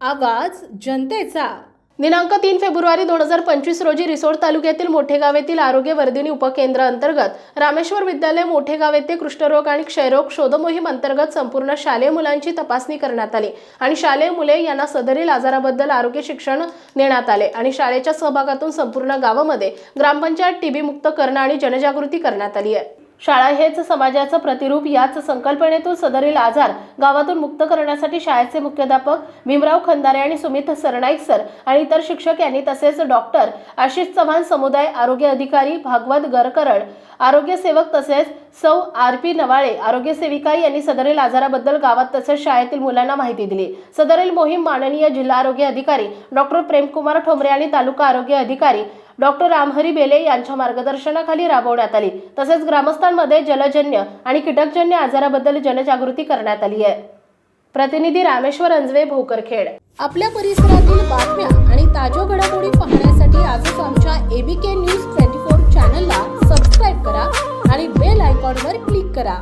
आवाज जनतेचा. दिनांक तीन फेब्रुवारी दोन हजार पंचवीस रोजी रिसोड तालुक्यातील मोठेगाव येथील आरोग्य वर्धिनी उपकेंद्र अंतर्गत रामेश्वर विद्यालय मोठेगाव येथे कुष्ठरोग आणि क्षयरोग शोध मोहीम अंतर्गत संपूर्ण शालेय मुलांची तपासणी करण्यात आली आणि शालेय मुले यांना सदरील आजाराबद्दल आरोग्य शिक्षण देण्यात आले आणि शाळेच्या सहभागातून संपूर्ण गावामध्ये ग्रामपंचायत टीबी मुक्त करणं आणि जनजागृती करण्यात आली आहे. शाळा हेच समाजाचं प्रतिरूप याच संकल्पनेतून सदरील आजार गावातून मुक्त करण्यासाठी शाळेचे मुख्याध्यापक भीमराव खंदारे आणि सुमित सरनाईक सर आणि इतर शिक्षक यांनी तसेच डॉक्टर आशिष चव्हाण समुदाय आरोग्य अधिकारी भागवत गरकरड आरोग्य सेवक तसेच सौ आर पी नवाळे आरोग्य सेविका यांनी सदरील आजाराबद्दल गावात तसेच शाळेतील मुलांना माहिती दिली. सदरील मोहीम माननीय जिल्हा आरोग्य अधिकारी डॉक्टर प्रेमकुमार ठोंबरे आणि तालुका आरोग्य अधिकारी डॉक्टर रामहरी बेले यांच्या मार्गदर्शनाखाली राबवण्यात आली. तसेच ग्रामस्थांमध्ये जलजन्य आणि कीटकजन्य आजाराबद्दल जनजागृती करण्यात आली आहे. प्रतिनिधी रामेश्वर अंजवे भोकरखेड. आपल्या परिसरातील बातम्या आणि ताज्या घडामोडी पाहण्यासाठी आजच आमच्या एबीके न्यूज ट्वेंटी फोर चॅनलला सबस्क्राईब करा आणि बेल आयकॉनवर क्लिक करा.